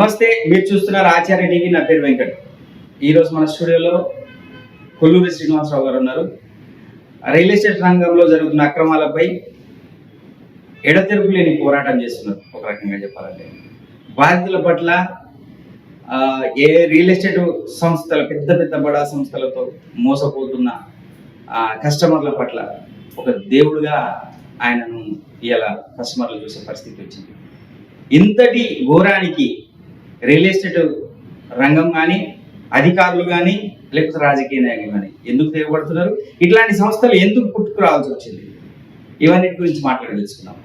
నమస్తే మీరు చూస్తున్నారు ఆచార్య టీవీ నా పేరు వెంకట్. ఈరోజు మన స్టూడియోలో కొల్లూరి శ్రీనివాసరావు గారు ఉన్నారు. రియల్ ఎస్టేట్ రంగంలో జరుగుతున్న అక్రమాలపై ఎడతెరుపు లేని పోరాటం చేస్తున్నారు ఒక రకంగా చెప్పాలంటే. బాధితుల పట్ల ఏ రియల్ ఎస్టేట్ సంస్థల పెద్ద పెద్ద బడా సంస్థలతో మోసపోతున్న ఆ, కస్టమర్ల పట్ల ఒక దేవుడుగా ఆయనను ఇలా కస్టమర్లు చూసే పరిస్థితి వచ్చింది. ఇంతటి ఘోరానికి రియల్ ఎస్టేట్ రంగం కానీ అధికారులు కానీ లేకపోతే రాజకీయ నాయకులు కానీ ఎందుకు తెగబడుతున్నారు? ఇట్లాంటి సంస్థలు ఎందుకు పుట్టుకురావాల్సి వచ్చింది? ఇవన్నిటి గురించి మాట్లాడి తెలుసుకుందాం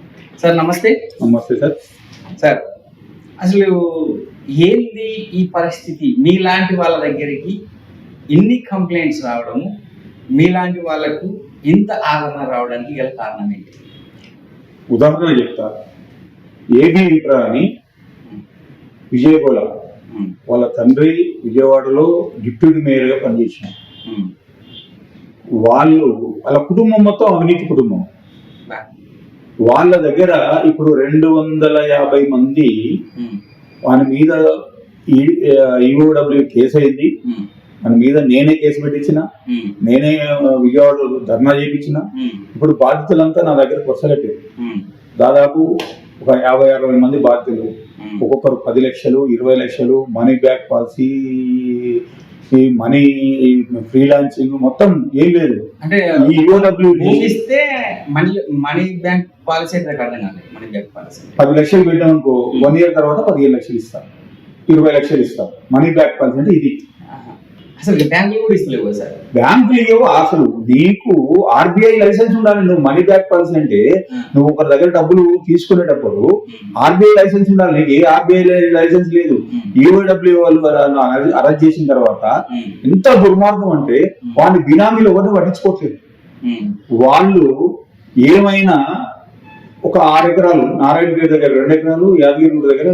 సార్ నమస్తే. నమస్తే సార్. సార్ అసలు ఏంది ఈ పరిస్థితి? మీలాంటి వాళ్ళ దగ్గరికి ఇన్ని కంప్లైంట్స్ రావడము మీలాంటి వాళ్ళకు ఇంత ఆదరణ రావడానికి గల కారణం ఏంటి? ఉదాహరణ చెప్తా. ఏబి ఇంట్రా అని ఉమ్, వాళ్ళ తండ్రి విజయవాడలో డిప్యూటీ మేయర్గా పనిచేసిన వాళ్ళు వాళ్ళ కుటుంబం మొత్తం అవినీతి కుటుంబం. వాళ్ళ దగ్గర ఇప్పుడు రెండు వందల యాభై మంది వాని మీద ఈఓడబ్ల్యూ కేసు అయింది. మన మీద నేనే కేసు పెట్టించిన. నేనే ఆ, విజయవాడలో ధర్నా చేయించిన ఇప్పుడు బాధితులంతా నా దగ్గరకు వస్తలేదు ఉమ్, దాదాపు ఒక యాభై అరవై మంది బాధితులు ఉమ్. ఒక్కొక్కరు పది లక్షలు ఇరవై లక్షలు మనీ బ్యాక్ పాలసీ ఈ మనీ ఫ్రీలాన్సింగ్ మొత్తం ఏం లేదు. అంటే ఇస్తే మనీ మనీ బ్యాంక్ పాలసీ నాకు అర్థం కాలేదు మనీ బ్యాంక్ పాలసీ పది లక్షలు పెట్టామనుకో వన్ ఇయర్ తర్వాత పదిహేను లక్షలు ఇస్తాం. ఇరవై లక్షలు ఇస్తాం. మనీ బ్యాక్ పాలసీ అంటే ఇది. అసలు బ్యాంకులు కూడా ఇస్తలేవు కదా సార్. బ్యాంకులు ఇవ్వవు. అసలు నీకు ఆర్బీఐ లైసెన్స్ ఉండాలి. నువ్వు మనీ బ్యాక్ పాలసీ అంటే నువ్వు ఒకరి దగ్గర డబ్బులు తీసుకునేటప్పుడు ఆర్బీఐ లైసెన్స్ ఉండాలి. నీకు ఏ ఆర్బీఐ లైసెన్స్ లేదు. ఈఓడబ్ల్యూ వాళ్ళు అరెస్ట్ చేసిన తర్వాత ఎంత దుర్మార్గం అంటే వాడిని బినామీలు ఎవరిని పట్టించుకోవట్లేదు. వాళ్ళు ఏమైనా ఒక ఆరు ఎకరాలు నారాయణపేట దగ్గర రెండు ఎకరాలు యాదగిరి దగ్గర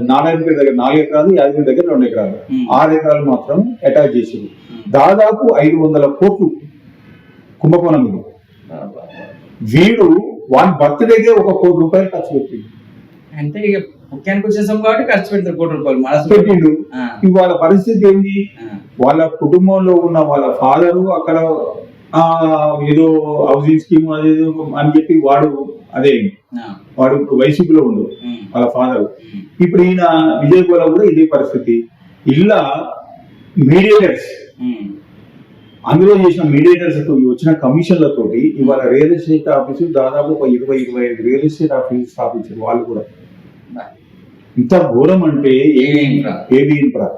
నారాయణపేట దగ్గర నాలుగు ఎకరాలు యాదగిరి దగ్గర రెండు ఎకరాలు. ఆరు ఎకరాలు మాత్రం అటాచ్ చేసింది. దాదాపు ఐదు వందల కోట్లు కుంభకోణం ఇది. బా. వీడు వాని బర్త్డేకే ఒక కోటి రూపాయలు ఖర్చు పెట్టిండు. అంటే ఇక ముఖ్యానికి వచ్చేసాం కాబట్టి ఖర్చు పెడతారు కోటి రూపాయలు మనసు పెట్టిండు. ఇవాళ పరిస్థితి ఏంది? ఆ, వాళ్ళ కుటుంబంలో ఉన్న వాళ్ళ ఫాదరు అక్కడ ఏదో హౌసింగ్ స్కీమ్ అదేదో అని చెప్పి వాడు అదే వాడు ఇప్పుడు వైసీపీలో ఉండు వాళ్ళ ఫాదర్ ఇప్పుడు ఈయన విజయపూర కూడా ఇదే పరిస్థితి. ఇలా మీడియేటర్స్ అందులో చేసిన మీడియేటర్స్ వచ్చిన కమిషన్లతోటి ఇవాళ రియల్ ఎస్టేట్ ఆఫీసు దాదాపు ఒక ఇరవై ఇరవై ఐదు రియల్ ఎస్టేట్ ఆఫీస్ స్థాపించారు వాళ్ళు కూడా. ఇంత ఘోరం అంటే ఏవి ఇన్ఫ్రా?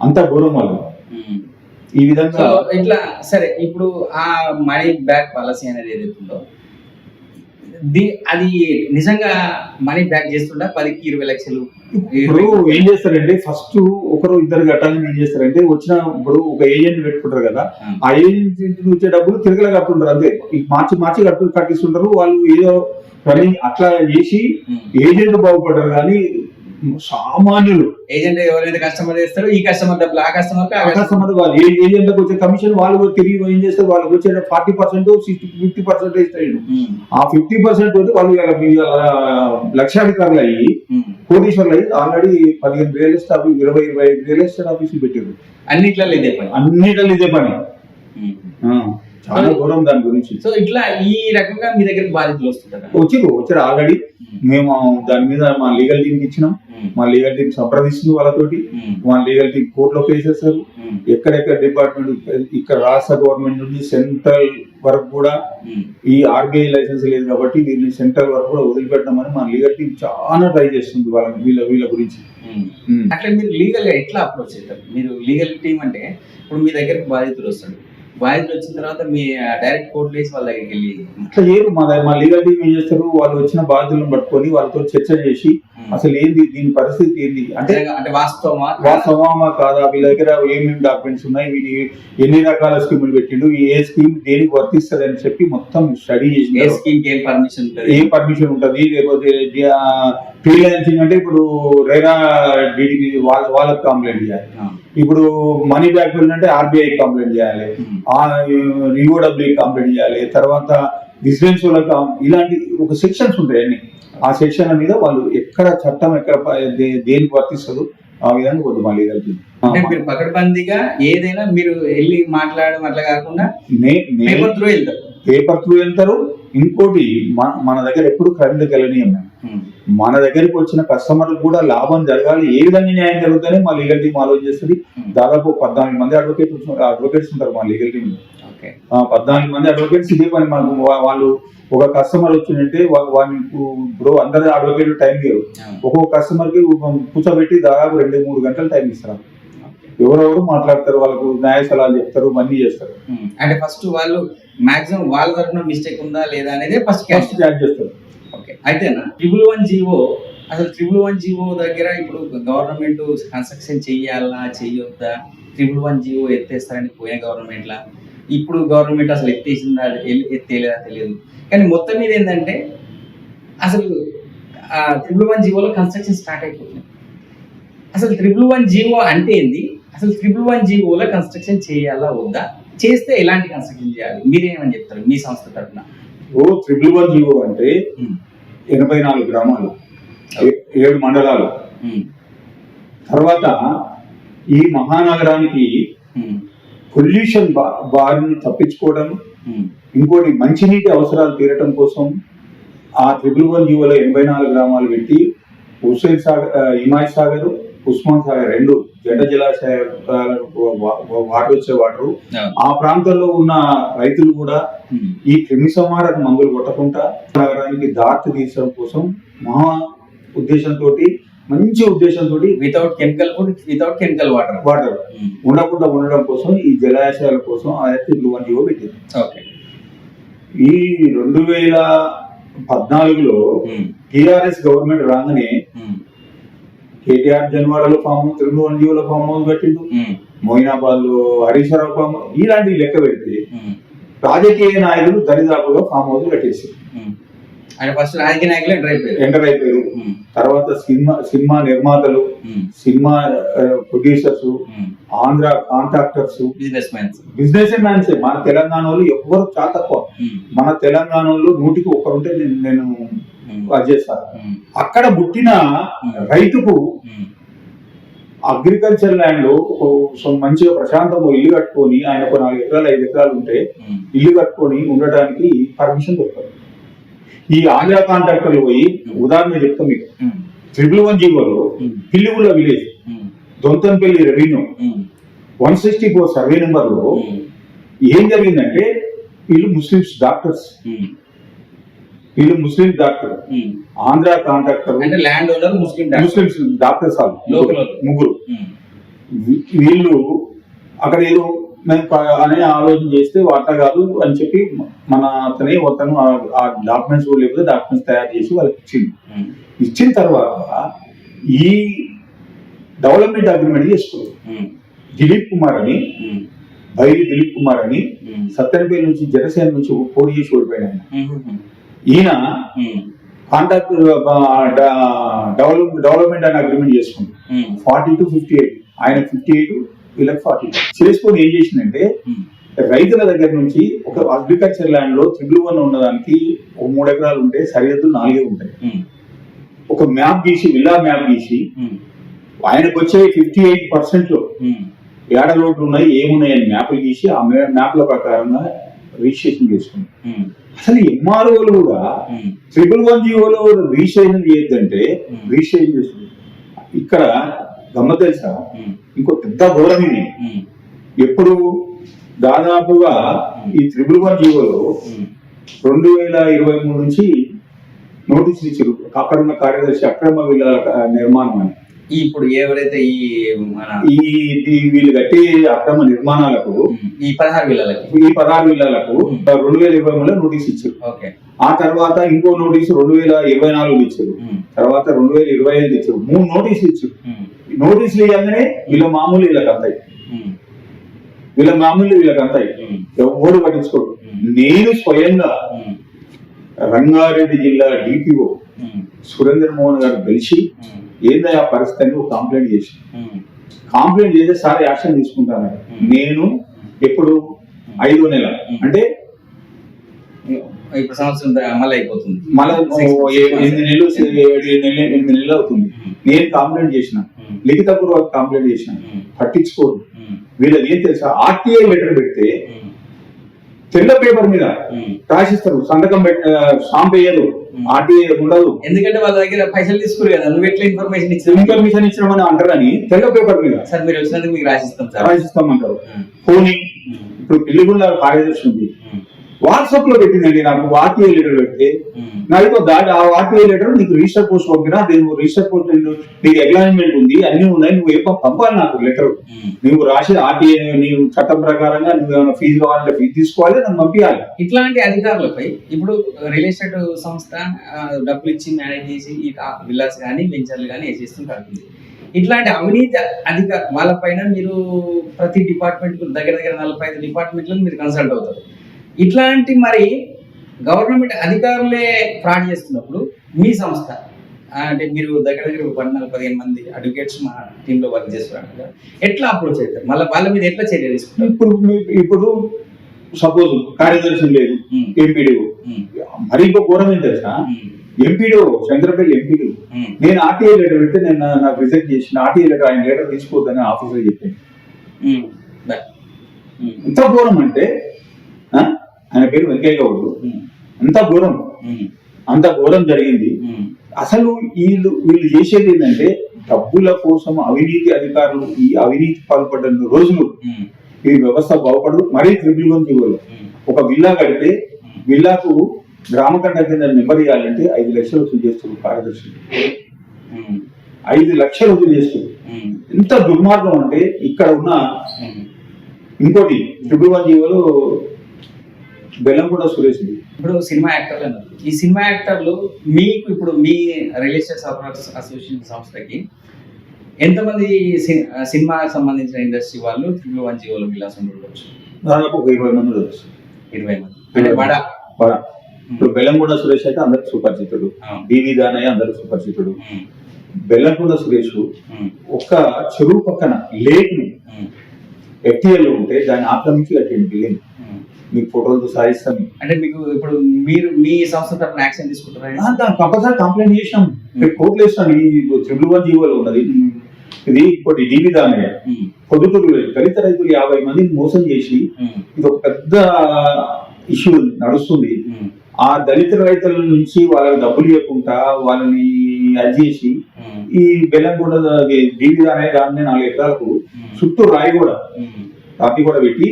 అంత ఘోరం వాళ్ళు. ఈ విధంగా ఇట్లా సరే ఇప్పుడు ఆ మనీ బ్యాక్ పాలసీ అనేది ఏదైతే ఉందో ది అది నిజంగా మనీ బ్యాక్ చేస్తుండ పదికి ఇరవై లక్షలు ఇప్పుడు ఏం చేస్తారంటే ఫస్ట్ ఒకరు ఇద్దరు కట్టాలని ఏం చేస్తారంటే వచ్చిన ఇప్పుడు ఒక ఏజెంట్ పెట్టుకుంటారు కదా ఆ, ఏజెంట్ నుంచి వచ్చే డబ్బులు తిరగల కట్టుంటారు అంతే. మార్చి మార్చి కట్టు కట్టిస్తుంటారు వాళ్ళు ఏదో రన్నింగ్ అట్లా చేసి. ఏజెంట్ బాగుపడ్డారు కానీ సామాన్యులు. ఏజెంట్ ఎవరైతే కస్టమర్ చేస్తారో ఈ కస్టమర్ డబ్బులు ఆ కస్టమర్ అకస్మాత్ వాళ్ళు. ఏ ఏజెంట్లకు వచ్చే కమిషన్ వాళ్ళు తిరిగి ఏం చేస్తారు? వాళ్ళకి వచ్చే forty percent sixty fifty percent ఇస్తాడు ఆ ఫిఫ్టీ పర్సెంట్ తోటి వాళ్ళు లక్షాధికారులు అయ్యి కోటీశ్వర్లు అయ్యి ఆల్రెడీ పదిహేను రియల్ ఎస్టేట్ ఆఫీస్ ఇరవై ఇరవై ఐదు రియల్ ఎస్టేట్ ఆఫీసులు పెట్టారు. అన్నిట్లలో ఇదే పని. అన్నిటిలో ఇదే పని. ఆ, చాలా దూరం దాని గురించి. సో ఇట్లా ఈ రకంగా మీ దగ్గరికి బాధితులు వస్తుంటారా? వచ్చిరు వచ్చారు ఆల్రెడీ. మేము దాని మీద మా లీగల్ టీమ్ ఇచ్చినాం. ఉమ్, మా లీగల్ టీం సంప్రదిస్తుంది వాళ్ళతోటి. మా లీగల్ టీం కోర్టులో ఉమ్, ఎక్కడెక్కడ డిపార్ట్మెంట్ ఇక్కడ రాష్ట్ర గవర్నమెంట్ నుండి సెంట్రల్ వరకు కూడా. ఈ ఆర్బీఐ లైసెన్స్ లేదు కాబట్టి వీళ్ళని సెంట్రల్ వరకు కూడా వదిలిపెట్టమని మా లీగల్ టీం చాలా ట్రై చేస్తుంది వాళ్ళ వీళ్ళ వీళ్ళ గురించి. అట్లా మీరు లీగల్గా ఎట్లా అప్రోచ్ అవుతారు? మీరు లీగల్ టీం అంటే ఇప్పుడు మీ దగ్గరికి బాధితులు వస్తాడు. బాధితులు వచ్చిన తర్వాత మీ డైరెక్ట్ కోర్టు వేసి వాళ్ళ దగ్గరికి వెళ్ళి అట్లా లేరు మా ద- మా లీగల్ టీం ఏం చేస్తారు? వాళ్ళు వచ్చిన బాధ్యులను పట్టుకొని వాళ్ళతో చర్చ చేసి అసలు ఏంది దీని పరిస్థితి ఏంది? అంటే అంటే వాస్తవమా? వాస్తవమా కాదా? వీళ్ళ దగ్గర ఏమేమి డాక్యుమెంట్స్ ఉన్నాయి? వీటి ఎన్ని రకాల స్కీములు పెట్టిండు? ఏ స్కీమ్ దేనికి వర్తిస్తుంది అని చెప్పి మొత్తం స్టడీ ఏ చేసి స్కీమ్కి ఏం పర్మిషన్ ఏ పర్మిషన్ ఉంటుంది? లేకపోతే ఫ్రీలాన్సింగ్ అంటే ఇప్పుడు రేరా డిడి వాళ్ళ వాళ్ళకి కంప్లైంట్ చేయాలి. ఇప్పుడు మనీ బ్యాక్ అంటే ఆర్బీఐ కంప్లైంట్ చేయాలి. ఆ రిఓడబ్ల్యూ కంప్లైంట్ చేయాలి. తర్వాత విజిలెన్స్ వాళ్ళకి ఇలాంటి ఒక సెక్షన్స్ ఉంటాయి అన్ని. ఆ సెక్షన్ మీద వాళ్ళు ఎక్కడ చట్టం ఎక్కడ దేనికి వర్తిస్తుందో ఆ విధంగా వద్దు మా లీగల్ టీం అంటే మీరు పకడ్బందీగా ఏదైనా మీరు వెళ్ళి మాట్లాడడం అట్లా కాకుండా పేపర్ త్రూ వెళ్తారు. పేపర్ త్రూ వెళ్తారు. ఇంకోటి మన- దగ్గర ఎప్పుడు కరెంట్ ఉమ్. మన దగ్గరికి వచ్చిన కస్టమర్లకు కూడా లాభం జరగాలి. ఏ విధంగా న్యాయం జరుగుతుందని మా లీగల్ టీం ఆలోచిస్తుంది. దాదాపు పద్నాలుగు మంది అడ్వకేట్ అడ్వకేట్స్ ఉంటారు మా లీగల్ టీం ఓకే పద్నాలుగు మంది అడ్వకేట్స్ ఇదే పని మాకు. వాళ్ళు ఒక కస్టమర్ వచ్చిందంటే వా- వాడిని ఇప్పుడు అందరు అడ్వకేట్ టైం లేరు అవును. ఒక్కొక్క కస్టమర్కి కూర్చోబెట్టి దాదాపు రెండు మూడు గంటలు టైం ఇస్తారు. ఎవరెవరు మాట్లాడతారు వాళ్ళకు న్యాయ సలహాలు చెప్తారు అన్ని చేస్తారు. అంటే ఫస్ట్ వాళ్ళు మాక్సిమం వాళ్ళ తరఫున మిస్టేక్ ఉందా లేదా అనేది ఫస్ట్ ఫస్ట్ క్యాచ్ చేస్తారు. ఓకే. అయితేనా? ట్రిపుల్ వన్ జీవో అసలు ట్రిపుల్ వన్ జీవో దగ్గర ఇప్పుడు గవర్నమెంట్ కన్స్ట్రక్షన్ చెయ్యాలా చెయ్యొద్దా ట్రిపుల్ వన్ జీవో ఎత్తేస్తారని పోయిన గవర్నమెంట్ లా. ఇప్పుడు గవర్నమెంట్ అసలు ఎత్తేసిందా ఎత్తేలేదా తెలియదు. కానీ మొత్తం మీద ఏంటంటే అసలు ట్రిపుల్ వన్ జీవోలో కన్స్ట్రక్షన్ స్టార్ట్ అయిపోతుంది. అసలు ట్రిపుల్ వన్ జీవో అంటే ఏంది? అసలు ట్రిపుల్ వన్ జీవోలో కన్స్ట్రక్షన్ చేయాలా వద్దా? చేస్తే ఎలాంటి కన్స్ట్రక్షన్ చేయాలి? మీరేమని చెప్తారు మీ సంస్థ తరఫున? ఓ ట్రిపుల్ వన్ జీవో అంటే ఎనభై నాలుగు గ్రామాలు ఏడు మండలాలు. తర్వాత ఈ మహానగరానికి పొల్యూషన్ బారిని తప్పించుకోవడం ఇంకోటి మంచినీటి అవసరాలు తీరటం కోసం ఆ ట్రిపుల్ వన్ జీవోలో ఎనభై నాలుగు గ్రామాలు పెట్టి హుస్సేన్ సాగర్ ఆ, హిమాయత్ సాగర్ ఉస్మాన్ సాగర్ రెండు జంట వా- వాటర్ వచ్చే వాటర్. ఆ. ప్రాంతంలో ఉన్న రైతులు కూడా ఈ క్రిమి సంహారక మందులు కొట్టకుండా నగరానికి దాటి తీసడం కోసం మహా ఉద్దేశంతో మంచి ఉద్దేశంతో without chemical without chemical water water ఉండకుండా ఉండడం కోసం ఈ జలాశయాల కోసం ఆ ట్రిపుల్ వన్ జీవో పెట్టింది. ఓకే ఈ రెండు వేల పద్నాలుగులో టిఆర్ఎస్ గవర్నమెంట్ రాగానే కేటీఆర్ జన్వాడలో ఫామ్ హౌస్ రెండు వన్ జీవోలో ఫామ్ హౌస్ పెట్టిండు మోయినాబాద్లో హరీశ్వరరావు ఫామ్ హౌస్ ఇలాంటి లెక్క పెడితే రాజకీయ నాయకులు దరిదాపుగా ఫామ్ హౌస్ కట్టేసారు ఆయన ఫస్ట్ రాజకీయ నాయకులు ఎంటర్ అయిపోయారు. ఎంటర్ అయిపోయారు. తర్వాత సినిమా సినిమా నిర్మాతలు cinema producers Andhra contractors business mans business mans మన తెలంగాణ వాళ్ళు ఎవ్వరు చాలా తక్కువ. మన తెలంగాణ వాళ్ళు నూటికి ఒకరుంటే నేను చేస్తాను అక్కడ పుట్టిన రైతుకు అగ్రికల్చర్ ల్యాండ్లో మంచిగా ప్రశాంతంగా ఇల్లు కట్టుకొని ఆయన ఒక నాలుగు ఎకరాలు ఐదు ఎకరాలు ఉంటే ఇల్లు కట్టుకొని ఉండటానికి పర్మిషన్ దొరకదు ఈ ఆంధ్ర కాంట్రాక్టర్లు పోయి ఉదాహరణ చెప్తాం మీకు. ట్రిపుల్ వన్ జీవోలో Pilligulla village Dontanpalli revenue one sixty four survey నెంబర్లో ఏం జరిగిందంటే వీళ్ళు ముస్లిమ్స్ డాక్టర్స్ వీళ్ళు ముస్లిం డాక్టర్ ఆంధ్ర కాంట్రాక్టర్. అంటే land owner Muslim doctor. Muslims doctors వాళ్ళు. ముగ్గురు. వీళ్ళు అక్కడ ఏదో అనే ఆలోచన చేస్తే వాట కాదు అని చెప్పి మన అతనే అతను ఆ- డాక్యుమెంట్స్ కూడా లేకపోతే డాక్యుమెంట్స్ తయారు చేసి వాళ్ళకి ఇచ్చింది. ఇచ్చిన తర్వాత ఈ డెవలప్మెంట్ అగ్రిమెంట్ చేసుకున్నారు ఉమ్. దిలీప్ కుమార్ అని. బైరి దిలీప్ కుమార్ అని. సత్తెనపల్లి నుంచి జనసేన నుంచి పోటీ చేసి ఓడిపోయాడు ఆయన. ఈయన. కాంట్రాక్ట్ డెవలప్ డెవలప్మెంట్ అని అగ్రిమెంట్ చేసుకుంది. ఫార్టీ టు ఫిఫ్టీ ఎయిట్ ఆయన ఫిఫ్టీ ఎయిట్ వీళ్ళకి ఫార్టీ చేసుకొని ఏం చేసిందంటే ఉమ్. రైతుల దగ్గర నుంచి ఒక అగ్రికల్చర్ ల్యాండ్లో త్రిబుల్ వన్ ఉన్నదానికి ఒక మూడు ఎకరాలు ఉంటే సరిహద్దు నాలుగే ఉంటాయి ఉమ్. ఒక మ్యాప్ గీసి విల్లా మ్యాప్ గీసి ఉమ్. ఆయనకు వచ్చే ఫిఫ్టీ ఎయిట్ పర్సెంట్లో. ఏడ రోడ్లు ఉన్నాయి ఏమున్నాయి అని మ్యాప్లు గీసి ఆ మ్యా- మ్యాప్ల ప్రకారంగా రిజిస్ట్రేషన్ చేసుకుంది. అసలు ఎంఆర్ఓలు కూడా. ట్రిపుల్ వన్ జీవోలో రిజిస్ట్రేషన్ చేయొద్దంటే Hmm. రిజిస్ట్రేషన్ చేస్తుంది ఇక్కడ గమ్మ తెలుసా. ఇంకో పెద్ద ఘోరం ఇది. ఎప్పుడు దాదాపుగా ఈ త్రిపుల్ వన్ జీవోలో. రెండు వేల ఇరవై మూడు నుంచి నోటీసులు ఇచ్చారు. అక్కడ ఉన్న కార్యదర్శి అక్రమ విల్లాల నిర్మాణం అని. ఇప్పుడు ఎవరైతే ఈ వీళ్ళు కట్టే అక్రమ నిర్మాణాలకు. ఈ పదహారు విల్లలకి. ఈ పదహారు విల్లాలకు రెండు వేల ఇరవై మూడులో నోటీస్ ఇచ్చారు. ఓకే. ఆ తర్వాత ఇంకో నోటీసు రెండు వేల ఇరవై నాలుగు ఇచ్చారు. తర్వాత రెండు వేల ఇరవై ఐదు ఇచ్చారు. మూడు నోటీసులు ఇచ్చారు. నోటీసులు ఇవ్వగానే వీళ్ళ మామూలు వీళ్ళకి అంతాయి. వీళ్ళ మామూలు వీళ్ళకి అంతాయి. ఎవరు పట్టించుకోడు. నేను స్వయంగా. రంగారెడ్డి జిల్లా డిపిఓ. సురేందర్ మోహన్ గారు ఉమ్. ఏందా ఆ పరిస్థితి అని ఒక కంప్లైంట్ చేసి. కంప్లైంట్ చేస్తే సార్ యాక్షన్ తీసుకుంటాను. నేను ఎప్పుడు ఐదో నెల అంటే ఇప్పుడు సంవత్సరం అమలు అయిపోతుంది మళ్ళీ ఎనిమిది నెలలు ఏడు నెలలు ఎనిమిది నెలలు అవుతుంది నేను కంప్లైంట్ చేసిన లిఖితపూర్వక కంప్లైంట్ చేసిన పట్టించుకోరు ఉమ్, వీళ్ళది ఏం తెలుసా? ఆర్టీఐ లెటర్ పెడితే తెల్ల పేపర్ మీద. రాసిస్తారు. సంతకం స్టాంప్ వేయరు. ఆర్టీఐ ఉండదు. ఎందుకంటే వాళ్ళ దగ్గర పైసలు తీసుకురు కదా. నువ్వు ఎట్లా ఇన్ఫర్మేషన్ ఇచ్చిన ఇన్ఫర్మేషన్ ఇచ్చినామని అంటారని తెల్ల పేపర్ మీద సార్ మీరు వచ్చినందుకు మీకు రాసిస్తాం సార్. రాసిస్తామంటారు. ఉమ్, పోనీ ఇప్పుడు పిల్లిగుండ కార్యదర్శి ఉంది. వాట్సాప్లో పెట్టిందండి నాకు ఆర్టీఐ లెటర్ పెడితే నాకు దాటి ఆ ఆర్టీఐ లెటర్ నీకు రిజిస్టర్ పోస్ట్ పంపినా నేను రిజిస్టర్ పోస్ట్ నీకు అగ్లాన్మెంట్ ఉంది అన్ని ఉన్నాయి నువ్వు ఏ పంపాలి నాకు లెటర్. నువ్వు రాసి ఆర్టీఐ నీవు చట్టం ప్రకారంగా నువ్వు ఏమైనా ఫీజు కావాలంటే ఫీజు తీసుకోవాలి నాకు పంపించాలి ఇట్లాంటి అధికారులపై ఇప్పుడు రియల్ ఎస్టేట్ సంస్థ డబ్బులు ఇచ్చి మేనేజ్ చేసి ఈ విల్లాస్ కానీ వెంచర్లు కానీ వేసేస్తుంటారు ఇట్లాంటి అవినీతి అధిక వాళ్ళపైన మీరు ప్రతి డిపార్ట్మెంట్ దగ్గర దగ్గర నలభై ఐదు డిపార్ట్మెంట్లను మీరు కన్సల్ట్ అవుతారు. ఇట్లాంటి మరి గవర్నమెంట్ అధికారులే ఫ్రాడ్ చేస్తున్నప్పుడు మీ సంస్థ అంటే మీరు దగ్గర దగ్గర పద్నాలుగు పదిహేను మంది అడ్వకేట్స్ మా టీంలో వర్క్ చేస్తున్నారు కదా ఎట్లా అప్రోచ్ అవుతారు మళ్ళీ వాళ్ళ మీద ఎట్లా చర్య తీసుకుంటారు? ఇప్పుడు ఇప్పుడు సపోజ్ కార్యదర్శి లేదు ఎంపీడీఓ. మరి ఇంకో ఘోరం ఏం తెలుసా? MPDO Chandrapalli MPDO. ఉమ్, నేను ఆర్టీఐ లెటర్ పెడితే నేను నాకు రిజెక్ట్ చేసిన ఆర్టీఐ లెటర్ ఆయన లెటర్ తీసుకోవద్దని ఆఫీసర్ చెప్పాను ఎంత ఘోరం అంటే? ఆయన పేరు వెంకయ్య గౌడ్ అంత ఘోరం. అంత ఘోరం జరిగింది. అసలు వీళ్ళు వీళ్ళు చేసేది ఏంటంటే డబ్బుల కోసం అవినీతి అధికారులు ఈ అవినీతి పాల్పడ్డ రోజులు ఈ వ్యవస్థ బాగుపడదు. మరీ త్రిపుల్ వన్ జీవోలు. ఒక విల్లా కడితే విల్లాకు గ్రామ కండ కింద నెంబర్ ఇవ్వాలంటే ఐదు లక్షలు వసూలు చేస్తారు కార్యదర్శి ఐదు లక్షలు వసూలు చేస్తారు ఉమ్, ఎంత దుర్మార్గం అంటే ఇక్కడ ఉన్న. ఇంకోటి ట్రిపుల్ వన్ జీవోలు బెల్లంకొండ సురేష్. ఇప్పుడు సినిమా యాక్టర్లు అన్నారు. ఈ సినిమా యాక్టర్లు మీకు ఇప్పుడు మీ రియల్ ఎస్టేట్ అసోసియేషన్ సంస్థకి ఎంతమంది సినిమాకి సంబంధించిన ఇండస్ట్రీ వాళ్ళు త్రిపుల్ వన్ జీవోలో విలాసం ఉండవచ్చు దాదాపు ఒక ఇరవై మంది ఉండొచ్చు. ఇరవై మంది. అంటే బడ బడా. ఇప్పుడు బెల్లంకొండ సురేష్ అయితే అందరికి సుపరిచితుడు. డివి దానయ్య అందరికి సుపరిచితుడు. బెల్లంకొండ సురేష్. ఒక్క చెరువు పక్కన లేక్ని ఎఫ్టీఎల్ ఉంటే దాన్ని ఆక్రమించి కట్టింది బిల్డింగ్ మీకు ఫోటోలతో సాధిస్తాను అంటే మీకు ఇప్పుడు మీరు మీ సంస్థ తరఫున యాక్షన్ తీసుకుంటారా? కంపల్సరీ కంప్లైంట్ చేసినాం. కోర్టులు వేస్తాను ఈ త్రిబుల్ వన్ జీవోలో ఉన్నది. ఇది ఇంకోటి డివి దానయ్య పొద్దుటూరు దళిత రైతులు యాభై మందిని మోసం చేసి ఇది ఒక పెద్ద ఇష్యూ నడుస్తుంది. ఆ దళిత రైతుల నుంచి వాళ్ళకి డబ్బులు ఇవ్వకుండా వాళ్ళని అది చేసి ఈ బెల్లంగూడ దీవి అనే దాన్ని నాలుగు ఎకరాలకు చుట్టూ రాయి కూడా రాతి కూడా పెట్టి.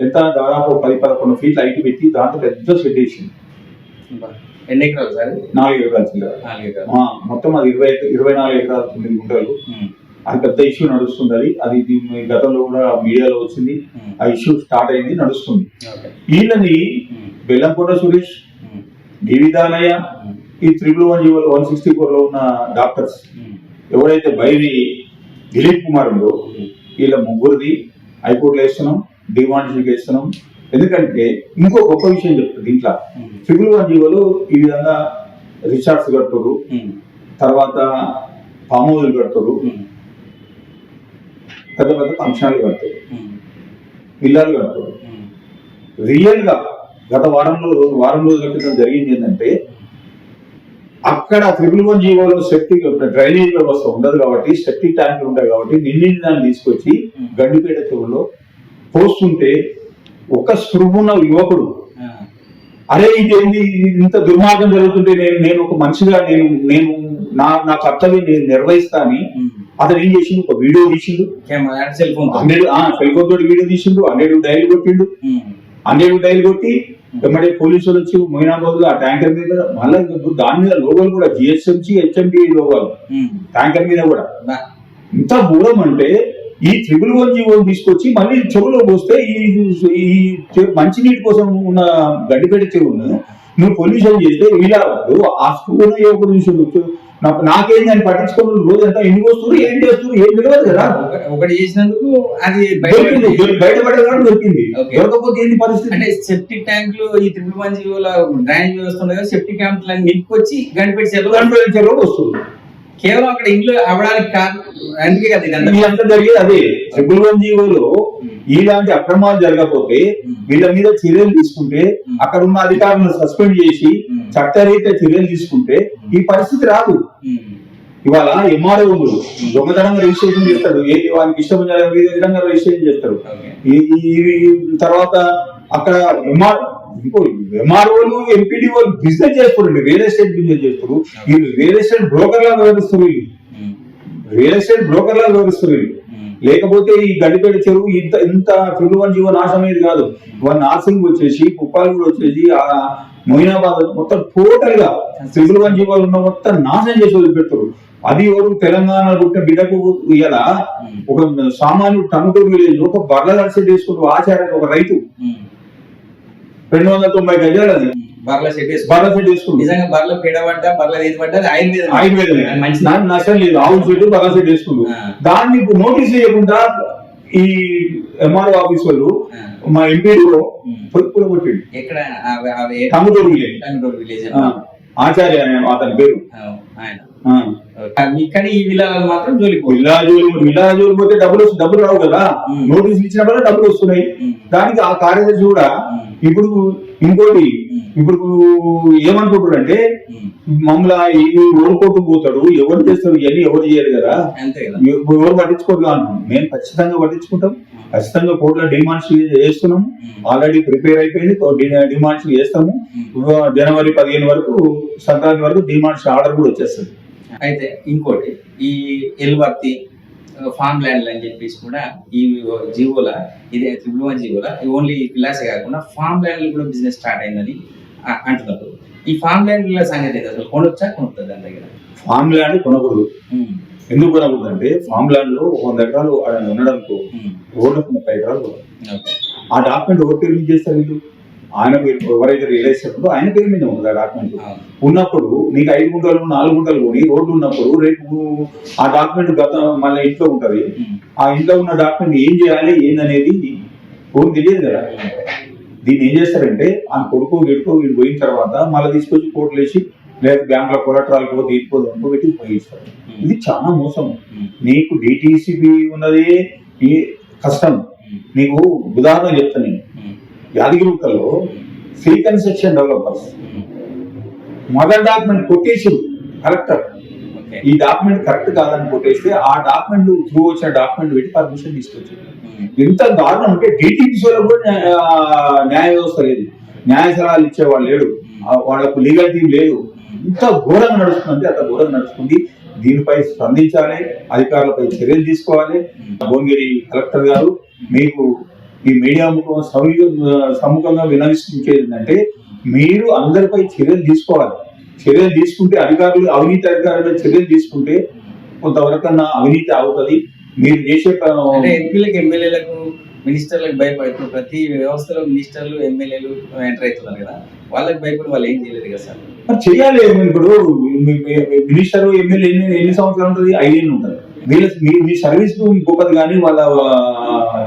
ఎంత? దాదాపు పది పదకొండు ఫీట్ల హైట్ పెట్టి దాంట్లో పెద్ద షెడ్ వేసింది. ఎన్ని ఎకరాలు సార్? నాలుగు ఎకరాల మొత్తం అది ఇరవై ఇరవై నాలుగు ఎకరాల తొమ్మిది గుంటలు. అది పెద్ద ఇష్యూ నడుస్తుంది అది. అది గతంలో కూడా మీడియాలో వచ్చింది. ఆ ఇష్యూ స్టార్ట్ అయింది నడుస్తుంది. వీళ్ళని ఉమ్, బెల్లంకొండ సురేష్ ఉమ్, ఈ triple one GO one sixty ఫోర్లో ఉన్న డాక్టర్స్. ఎవరైతే బైరి దిలీప్ కుమార్ ఉందో. వీళ్ళ ముగ్గురిది హైకోర్టులో వేస్తున్నాం. డిమాండ్స్కి వేస్తున్నాం ఎందుకంటే ఇంకో గొప్ప విషయం చెప్తుంది దీంట్లో ట్రిపుల్ వన్ జీవోలు ఈ విధంగా రిచార్డ్స్ కడతారు. తర్వాత ఫామ్ హౌస్లు కడతారు. పెద్ద పెద్ద ఫంక్షన్లు కడతారు. పిల్లలు కడతారు. రియల్గా గత వారంలో వారం రోజుల క్రితం జరిగింది ఏంటంటే అక్కడ త్రిపుల్ వన్ జీవోలో సెప్టిక్ డ్రైనేజ్ వ్యవస్థ ఉండదు కాబట్టి సెప్టిక్ ట్యాంకులు ఉంటాయి కాబట్టి నిండిని దాన్ని తీసుకొచ్చి గండిపేట చెరువులో పోస్తుంటే ఒక స్పృహున్న యువకుడు. అరే ఇదేంది? ఇది ఇంత దుర్మార్గం జరుగుతుంటే నేను నేను ఒక మనిషిగా నేను నేను నా నా కర్తవ్యం నేను నిర్వహిస్తా అని. అతను ఏం చేసిండు? ఒక వీడియో తీసిండు. Cell phone hundred cell phone తోటి వీడియో తీసిండు. హండ్రెడ్ డైల్ కొట్టిండు. హండ్రెడ్ డైల్ కొట్టి వెంబడే పోలీసులు వచ్చి మొయినాబాద్ ఆ ట్యాంకర్ మీద మళ్ళీ దాని మీద లోగోలు కూడా జిహెచ్ఎంసి హెచ్ఎండి లోగోలు. ట్యాంకర్ మీద కూడా. ఇంత దూరం అంటే ఈ త్రిబుల్ వన్ జీవో తీసుకొచ్చి మళ్ళీ చెరువులో పోస్తే ఈ ఈ మంచినీటి కోసం ఉన్న గడ్డిపేట చెరువును నువ్వు పొల్యూషన్ చేస్తే వీళ్ళ వద్దు ఆ స్కూల్ ఒక నిమిషం నాకు నాకేం దాన్ని పట్టించుకోవాలి రోజు అంతా ఎన్ని వస్తున్నారు ఏం చేస్తున్నారు ఏం తెలియదు కదా. ఒకటి చేసినందుకు అది బయట దొరికింది దొరి- బయటపడే కాదు దొరికింది. Okay. దొరకపోతే ఏంది పరిస్థితి? అంటే సెప్టిక్ ట్యాంకులు ఈ త్రిపుల్ వన్ జీవోల డ్రైనేజ్ వ్యవస్థ కదా సెప్టిక్ ట్యాంకులు నింపుకొచ్చి గడిపెట్టి చెరువు గడ్డిపేట చెరువు వస్తుంది. కేవలం అక్కడ ఇండ్లు అవడానికి కారణం అందుకే కదా ఇదంతా. ఇదంతా జరిగేది అదే. ట్రిపుల్ వన్ జీవోలో. ఇలాంటి అక్రమాలు జరగకపోతే వీళ్ళ మీద చర్యలు తీసుకుంటే అక్కడ ఉన్న అధికారులను సస్పెండ్ చేసి చట్టరీత్యా చర్యలు తీసుకుంటే ఈ పరిస్థితి రాదు. ఇవాళ ఎంఆర్ఓలు దొంగతనంగా రిజిస్ట్రేషన్ చేస్తారు ఏ వాళ్ళకి ఇష్టం విధంగా రిజిస్ట్రేషన్ చేస్తారు ఈ తర్వాత అక్కడ ఎంఆర్ ఎంఆర్ఓలు ఎంపీడీఓలు బిజినెస్ చేస్తారు రియల్ ఎస్టేట్ బిజినెస్ చేస్తారు ఈ రియల్ ఎస్టేట్ బ్రోకర్ లా వ్యవహరిస్తారు వీళ్ళు రియల్ ఎస్టేట్ బ్రోకర్ లా వ్యవహరిస్తారు వీళ్ళు లేకపోతే ఈ గడిపేట చెరువు ఇంత ఇంత ఫిల్ వన్ జీవో నాశనం అయ్యేది కాదు. వన్ నార్సింగ్ వచ్చేసి పుప్పాలు కూడా వచ్చేసి ఆ మొయినాబాద్ మొత్తం టోటల్గా సివిల్ వన్ జీవోలు ఉన్న మొత్తం నాశనం చేసి వదిలిపెడతారు అది ఎవరు? తెలంగాణ పుట్టిన బిడ్డకు ఇయ్యాల? ఒక సామాన్యుడు టంగుటూరు విలేజ్ ఒక బర్ల దర్శనం చేసుకుంటూ ఆచార్య ఒక రైతు. రెండు వందల తొంభై గజాలు అది. బర్ల సెట్ బర్ల సెట్ చేసుకుంటూ నిజంగా బర్ల పీడ పడ్డా బర్ల ఏది పడ్డా ఆయుర్వేదం ఆయుర్వేదమే అది మంచిది. దాని నష్టం లేదు. ఆవు చెట్టు బర్ల సెట్ చేసుకుంటూ ఆ. దాన్ని నోటీస్ చేయకుండా ఈ ఎంఆర్ఓ ఆఫీస్ వాళ్ళు. మా ఎంపీడీలో ఉమ్. పొక్కులు కొట్టిండు. ఎక్కడ? టంగుటూరు విలేజ్. టంగుటూరు విలేజ్. ఆచార్య అతని పేరు. ఆయన. ఇక్కడ ఈ విలాలు మాత్రం జోలిపోయి విలాజులు విలాజులు పోతే డబ్బులు డబ్బులు రావు కదా. నోటీసులు ఇచ్చినప్పుడు డబ్బులు వస్తున్నాయి. దానికి ఆ కార్యదర్శి కూడా. ఇప్పుడు ఇంకోటి. ఇప్పుడు ఏమనుకుంటారు అంటే మమ్మల్ని ఈ ఓడిపోతూ పోతాడు ఎవరు చేస్తారు ఇవన్నీ ఎవరు చేయరు కదా. ఎవరు పట్టించుకోరు అంటున్నాం. మేము ఖచ్చితంగా పట్టించుకుంటాం ఖచ్చితంగా కోర్టులో డిమాండ్స్ చేస్తున్నాము. ఆల్రెడీ ప్రిపేర్ అయిపోయింది డిమాండ్స్ చేస్తాము. జనవరి పదిహేను వరకు సంక్రాంతి వరకు డిమాండ్స్ ఆర్డర్ కూడా వచ్చేస్తుంది. అయితే ఇంకోటి ఈ ఎల్వర్తి ఫార్మ్ ల్యాండ్ అని చెప్పేసి కూడా ఈ జీవోల ఇది త్రిబుల్ వన్ జీవోల ఓన్లీ విలాసే కాకుండా ఫార్మ్ ల్యాండ్ కూడా బిజినెస్ స్టార్ట్ అయిందని అంటున్నారు ఈ ఫార్మ్ ల్యాండ్ సంగతి ఏంటి అసలు కొనొచ్చా కొనుక్తుంది దాని దగ్గర ఫామ్ ల్యాండ్ కొనకూడదు. ఎందుకు కొనకూడదు అంటే ఫామ్ ల్యాండ్లో ఒక వంద ఎకరాలు ఆడ ఉండడంతో. రోడ్లకు ముప్పై ఎకరాలు. ఆ డాక్యుమెంట్ మీద చేస్తారు వీళ్ళు ఆయన ఎవరైతే రియలైజ్ చేస్తారో ఆయన పేరు మీద ఉంది ఆ డాక్యుమెంట్. ఉన్నప్పుడు నీకు ఐదు గుంటలు నాలుగు గుంటలు కొని రోడ్లు ఉన్నప్పుడు రేపు ఆ డాక్యుమెంట్ గత మళ్ళీ ఇంట్లో ఉంటది. ఆ ఇంట్లో ఉన్న డాక్యుమెంట్ ఏం చేయాలి ఏందనేది ఎవరు తెలియదు కదా దీన్ని ఏం చేస్తారంటే ఆ కొడుకు గిడుకో వీడు పోయిన తర్వాత మళ్ళీ తీసుకొచ్చి కోర్టులు వేసి లేదా బ్యాంకులో కొలట్రాలకు తీసుకోదు అనుకో పెట్టి పోయిస్తారు ఇది చాలా మోసం. నీకు డిటిసిపి ఉన్నది కష్టం. నీకు ఉదాహరణ చెప్తాను నేను. యాదగిరిగుట్టలో free construction developers. Mother document కొట్టేసి కలెక్టర్. ఈ డాక్యుమెంట్ కరెక్ట్ కాదని కొట్టేస్తే ఆ డాక్యుమెంట్ త్రూ వచ్చిన డాక్యుమెంట్ పెట్టి పర్మిషన్ తీసుకొచ్చింది ఉమ్. ఎంత దారుణం అంటే డిటిపిసి లో కూడా న్యాయ వ్యవస్థ లేదు. న్యాయ సలహాలు ఇచ్చేవాళ్ళు లేడు వాళ్ళకు లీగల్ టీం లేదు. ఇంత ఘోరంగా నడుస్తుంది అంత ఘోరంగా నడుస్తుంది. దీనిపై స్పందించాలి అధికారులపై చర్యలు తీసుకోవాలి. భువనగిరి కలెక్టర్ గారు మీకు ఈ మీడియా సమ్ముఖంగా వినవిస్తుంచేది ఏంటంటే మీరు అందరిపై చర్యలు తీసుకోవాలి. చర్యలు తీసుకుంటే అధికారులు అవినీతి అధికారులు చర్యలు తీసుకుంటే కొంతవరకన్నా అవినీతి అవుతుంది మీరు చేసే ఎంపీలకు ఎమ్మెల్యేలకు మినిస్టర్లకు భయపడుతున్న ప్రతి వ్యవస్థలో మినిస్టర్లు ఎమ్మెల్యేలు ఎంటర్ అవుతున్నారు కదా. వాళ్ళకి భయపడి వాళ్ళు ఏం చేయలేదు కదా సార్? మరి చెయ్యాలి ఇప్పుడు మినిస్టర్ ఎమ్మెల్యే ఎన్ని ఎన్ని సంవత్సరాలు ఉంటుంది? ఐదేళ్ళు ఉంటుంది. వీళ్ళ మీ మీ సర్వీస్ గొప్పది కానీ వాళ్ళ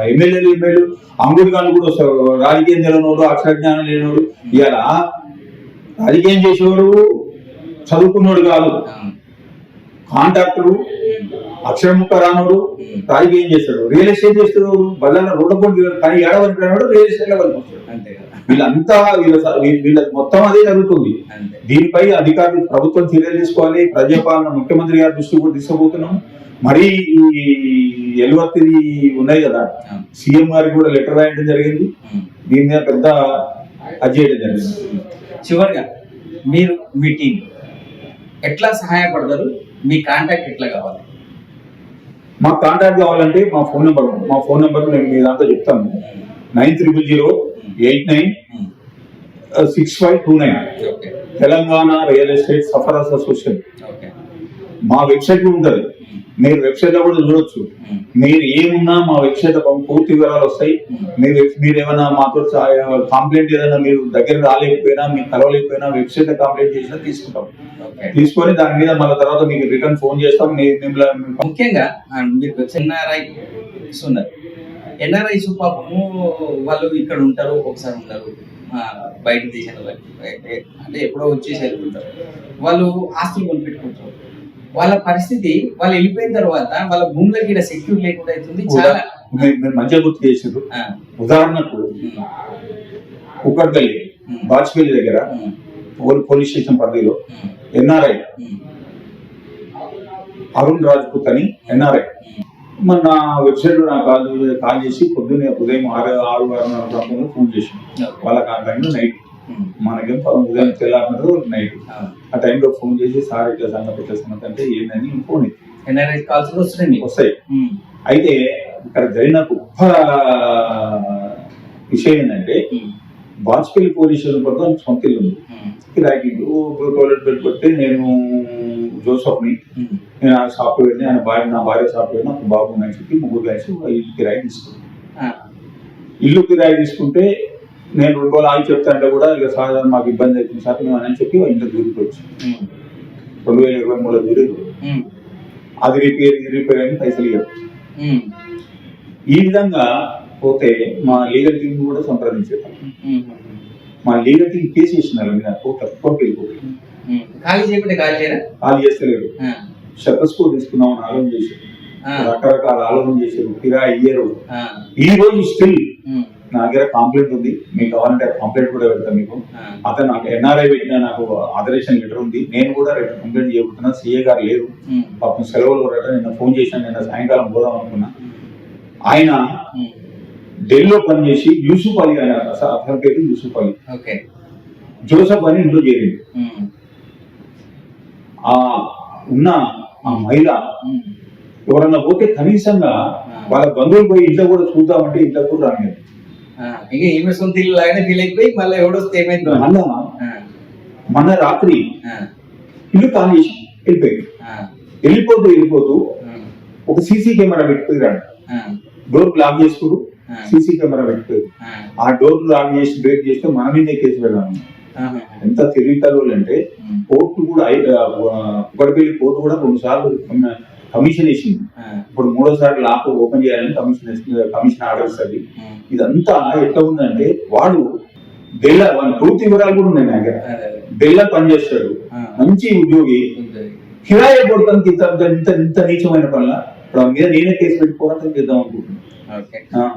ఎమ్మెల్యేలు ఎమ్మెల్యేలు అంగుడి గాళ్ళు కూడా వస్తారు. రాజకీయం తెలియనోడు అక్షర జ్ఞానం లేనోడు ఇవాళ రాజకీయం చేసేవాడు చదువుకున్నోడు కాదు. కాంట్రాక్టరు అక్షరముఖ రానోడు రాజకీయం చేస్తాడు. రియల్ ఎస్టేట్ చేస్తాడు. బల్ల రోడ్డు పొంది కానీ ఏడవనుకున్నాడు రియల్ ఎస్టేట్లో వరకు వస్తాడు అంతే వీళ్ళంతా వీళ్ళ వీళ్ళ- మొత్తం అదే జరుగుతుంది. దీనిపై అధికారులు ప్రభుత్వం చర్యలు తీసుకోవాలి. ప్రజాపాలన ముఖ్యమంత్రి గారి దృష్టి కూడా తీసుకుపోతున్నాం. మరి ఈ ఎలువర్తి ఉన్నాయి కదా. సీఎం గారికి కూడా లెటర్ రాయడం జరిగింది. దీని మీద పెద్ద అది చేయడం జరిగింది. చివరిగా మీరు మీ టీం ఎట్లా సహాయపడతారు? మీ కాంటాక్ట్ ఎట్లా కావాలి? మాకు కాంటాక్ట్ కావాలంటే మా ఫోన్ నెంబర్ మా ఫోన్ నెంబర్ నేను మీ దాంట్లో చెప్తాను. Nine triple zero eight nine. Six five two nine. Telangana real estate sufferers association. మా వెబ్సైట్ ఉంటుంది. మీరు వెబ్సైట్లో కూడా చూడొచ్చు. మీరు ఏమున్నా మా వెబ్సైట్లో పూర్తి వివరాలు వస్తాయి. మీరు మీరు ఏమైనా మాతో కంప్లైంట్ ఏదైనా మీరు దగ్గర రాలేకపోయినా మీకు కలవలేకపోయినా వెబ్సైట్లో కంప్లైంట్ చేసినా తీసుకుంటాం. తీసుకొని దాని మీద మళ్ళీ తర్వాత మీకు రిటర్న్ ఫోన్ చేస్తాం. ముఖ్యంగా మీరు ఎన్ఆర్ఐ ఉన్నారు ఎన్ఆర్ఐస్ పాపము వాళ్ళు ఇక్కడ ఉంటారు ఒకసారి ఉంటారు. బయట దేశాల అంటే ఎప్పుడో వచ్చేసి వెళ్తుంటారు వాళ్ళు ఆస్తులు కొనిపెట్టుకుంటారు. వాళ్ళ పరిస్థితి వాళ్ళు వెళ్ళిపోయిన తర్వాత వాళ్ళ భూములకి ఇక్కడ సెక్యూర్ లేకుండా అవుతుంది. చాలా మంచిగా గుర్తు చేసారు ఉదాహరణకు ఉమ్, బాజ్పేయి దగ్గర పోలీస్ స్టేషన్ పరిధిలో ఎన్ఆర్ఐ. అరుణ్ రాజ్పుత్ అని ఎన్ఆర్ఐ. మన నా వెబ్సైట్లో నాకు కాల్ కాల్ చేసి పొద్దున్నే ఉదయం ఆరు ఆరు ప్రాంతంలో ఫోన్ చేసి వాళ్ళకి ఆ టైంలో నైట్. మనకేం ఉదయం తెల్లారినది నైట్. ఆ. టైంలో ఫోన్ చేసి సార్ ఇట్లా సంగతి ఇట్లా సంగతి అంటే ఏందని ఫోన్. NRI కాల్స్ వస్తున్నాయి మీకు వస్తాయి. ఉమ్, అయితే ఇక్కడ జరిగిన గొప్ప విషయం ఏంటంటే బాజ్పేయి పోలీస్ స్టేషన్ పడుతుంది సొంత ఇల్లు ఉంది. కిరాయికి టోయిలెట్ పెట్టుకుంటే నేను జోసఫ్ని ఉమ్, నేను ఆ షాప్ వెళ్ళి ఆయన భార్య నా భార్య షాప్ వెళ్ళి నాకు బాబు అని చెప్పి ముగ్గురు కలిసి ఇల్లు కిరాయి తీసుకున్నాను ఆ, ఇల్లు కిరాయి తీసుకుంటే నేను రెండు రోజులు ఆగి చెప్తాంటే కూడా ఇక సాధారణ మాకు ఇబ్బంది అవుతుంది. సార్ మేము అని చెప్పి ఇంట్లో దూరిపోవచ్చు ఉమ్, రెండు వేల ఇరవై మూడులో దూరి ఉమ్, అది రిపేర్ ఇది రిపేర్ అని పైసలు ఇవ్వరు ఈ విధంగా పోతే మా లీగల్ టీం కూడా సంప్రదించారు మా లీగల్ టీం కేసు చేసినారు మీద కోర్టు కోర్టు వెళ్ళిపోయి. ఖాళీ చేయకుండా ఖాళీ చేయరా? వాళ్ళు చేస్తలేరు. ఆ, శతస్కోర్ తీసుకున్నామని ఆలోచన చేశారు. రకరకాల ఆలోచన చేశారు. కిరా ఇయ్యరు. ఈ రోజు స్టిల్ నా దగ్గర కాంప్లైంట్ ఉంది. మీకు కావాలంటే కాంప్లైంట్ కూడా పెడతాను మీకు. అతను నాకు ఎన్ఆర్ఐ పెట్టిన నాకు ఆదరేషన్ లెటర్ ఉంది. నేను కూడా రేపు కంప్లైంట్ చేయబోతున్నా. సీఏ గారు లేరు. పాపం సెలవులు కూడా నిన్న ఫోన్ చేశాను. నిన్న సాయంకాలం పోదాం అనుకున్నా. ఆయన ఢిల్లీలో పనిచేసి యూసుఫ్ అలీ అస- అతని పేరు యూసుఫ్ అలీ. ఓకే. జోసఫ్ అని ఇంట్లో చేరింది. ఆ ఉన్న ఆ మహిళ ఎవరన్నా పోతే కనీసంగా వాళ్ళ బంధువులు పోయి ఇంట్లో కూడా చూద్దామంటే ఇంట్లో కూడా రాలేదు. ఇక ఈమె సొంత ఇల్లు లాగానే ఫీల్ అయిపోయి మళ్ళీ ఎవడొస్తే ఏమైందో. మళ్ళా మొన్న రాత్రి ఇల్లు ఖాళీ ఆ, వెళ్ళిపోతూ వెళ్ళిపోతూ ఒక సీసీ కెమెరా పెట్టుకురాడు డోర్ లాక్ చేసుకుడు సీసీ కెమెరా పెట్టుకోరు ఆ, డోర్ లాక్ చేసి బ్రేక్ చేస్తే మన మీదే కేసు పెడదాం. ఆహా, ఎంత తెలివితలు అంటే కోర్టు కూడా ఒకటిపల్లి కోర్టు కూడా రెండు సార్లు కమిషన్ వేసింది. ఇప్పుడు మూడోసారి లాక్ ఓపెన్ చేయాలని కమిషన్ కమిషన్ ఆర్డర్ ఇస్తుంది. ఇదంతా ఎట్లా ఉందంటే వాడు ఢిల్ల వాడి పూర్తి వివరాలు కూడా ఉన్నాయి నా దగ్గర. ఢిల్లా పనిచేస్తాడు. మంచి ఉద్యోగి. కిరాయి కొడతానికి ఇంత ఇంత ఇంత నీచమైన పనుల? ఇప్పుడు మీద నేనే కేసు పెట్టి పోరాటం చేద్దాం అనుకుంటున్నాను.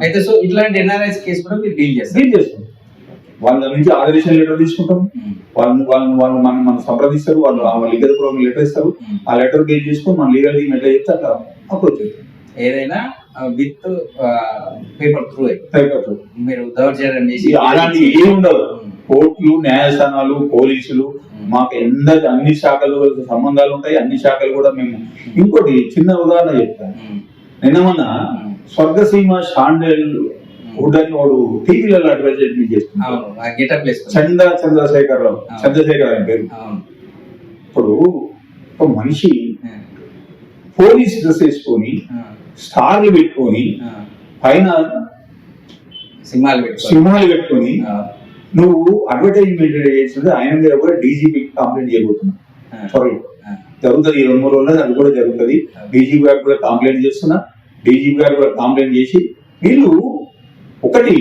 అయితే సో ఇట్లాంటి ఎన్ఆర్ఐస్ కేసు కూడా మీరు డీల్ చేస్తారు. డీల్ చేస్తాం. వాళ్ళ నుంచి ఆదరేషన్ లెటర్ తీసుకుంటాం. ఉమ్, వాళ్ళని వాళ్ళని వాళ్ళు మనం మనం సంప్రదిస్తారు వాళ్ళు ఆ లీగల్ ప్రోగ్రామ్ లెటర్ ఇస్తారు. ఉమ్. ఆ లెటర్ బేస్ చేసుకొని మన లీగల్ టీమ్ ఎట్లా చెప్తే అట్లా అప్రోచ్ అవుతాం ఏదైనా విత్ పేపర్ త్రూ అయిపోతుంది మీరు దౌర్జన్యం చేసి అలాంటి ఏమి ఉండదు కోర్టులు న్యాయస్థానాలు పోలీసులు మాకు ఎంత అన్ని శాఖలు సంబంధాలు ఉంటాయి. అన్ని శాఖలు కూడా మేము ఇంకోటి చిన్న ఉదాహరణ చెప్తాను. నిన్న మొన్న స్వర్గసీమ షాండెల్ వుడ్ అని వాడు టీవీలలో అడ్వర్టైజ్మెంట్ చేస్తున్నాడు అవును ఆ గెటప్ వేసుకుని చంద చంద్రశేఖర్ రావు చంద్రశేఖర్ అని పేరు. ఇప్పుడు ఒక మనిషి పోలీస్ డ్రెస్ వేసుకొని స్టార్లు పెట్టుకొని. పైన సింహాలు సింహాలు పెట్టుకొని నువ్వు అడ్వర్టైజ్మెంట్ చేస్తుంటే ఆయన మీద కూడా డీజీపీ కంప్లైంట్ చేయబోతున్నావు. త్వరలో జరుగుతుంది ఈ రెండు మూడు అది కూడా జరుగుతుంది. డీజీపీ గారు కూడా కంప్లైంట్ చేస్తున్నా. డీజీపీ గారు కూడా కంప్లైంట్ చేసి వీళ్ళు ఒకటి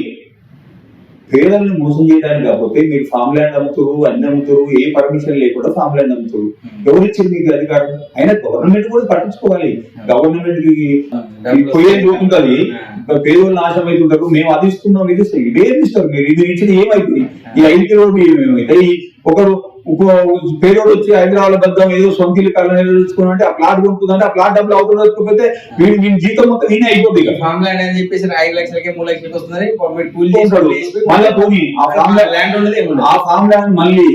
పేదల్ని మోసం చేయడానికి కాకపోతే మీరు ఫామ్ ల్యాండ్ అమ్ముతారు అన్ని అమ్ముతారు ఏ పర్మిషన్ లేకుండా ఫామ్ ల్యాండ్ అమ్ముతారు ఎవరు ఇచ్చారు మీకు అధికారం? అయినా గవర్నమెంట్ కూడా పట్టించుకోవాలి. గవర్నమెంట్కి డబ్బులు పోయేది పోతుంటది ఆ. పేదోళ్ళు నాశనం అవుతుంటారు మేము అది ఇస్తున్నాం ఇది ఇదేం ఇస్తారు మీరు ఇది ఇచ్చిన ఏమైంది? ఈ ఐదు కిలోలు ఏమైతే ఈ ఒకరు పేదోడు వచ్చి హైదరాబాద్ బద్దం ఏదో సొంత ఇల్లు కళ్ళ అంటే ఆ ప్లాట్ కొనుక్కుందంటే ఆ ప్లాట్ డబ్బులు అవుతుంది వచ్చకపోతే వీడి వీడి జీతం మొత్తం ఈయన అయిపోద్ది ఇక. ఫామ్ ల్యాండ్ అని చెప్పేసి ఐదు లక్షలకి మూడు లక్షలకి కూలి ఉంటాడు. మళ్ళా పోనీ ఆ ఫామ్ ల్యాండ్ ఉండదు ఆ ఫామ్ ల్యాండ్ మళ్ళీ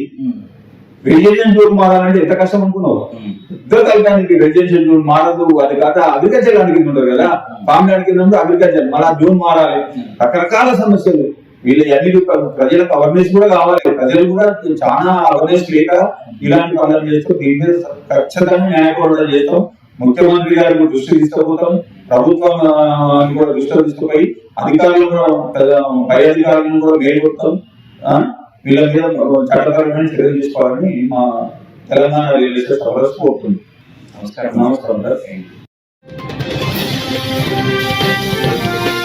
రెసిడెన్షియల్ జోన్ మారాలంటే ఎంత కష్టం అనుకున్నావు? ఉమ్, ఇద్దరు కలటానికి రెసిడెన్షియల్ జోన్ మారదు అది కాక అగ్రికల్చర్ కింద. ఉంటుంది కదా ఫామ్ ల్యాండ్ కింద అగ్రికల్చర్ మళ్ళీ జోన్ మారాలి. రకరకాల సమస్యలు. వీళ్ళ అన్ని ప్రజలకు అవేర్నెస్ కూడా కావాలి. ప్రజలు కూడా చాలా అవేర్నెస్ లేక ఇలాంటి పనులు చేస్తూ దీని మీద ఖచ్చితంగా న్యాయపోరాటం చేస్తాం. ముఖ్యమంత్రి గారికి దృష్టి తీసుకుపోతాం. ప్రభుత్వం కూడా దృష్టి తీసుకుపోయి అధికారులు కూడా పై అధికారులను కూడా మేల్కొడతాం వీళ్ళ మీద చట్టపరమైన చర్యలు తీసుకోవాలని మా తెలంగాణ రియల్ ఎస్టేట్ సభలో కోరుతుంది నమస్కారం. నమస్కారం సార్. Thank you.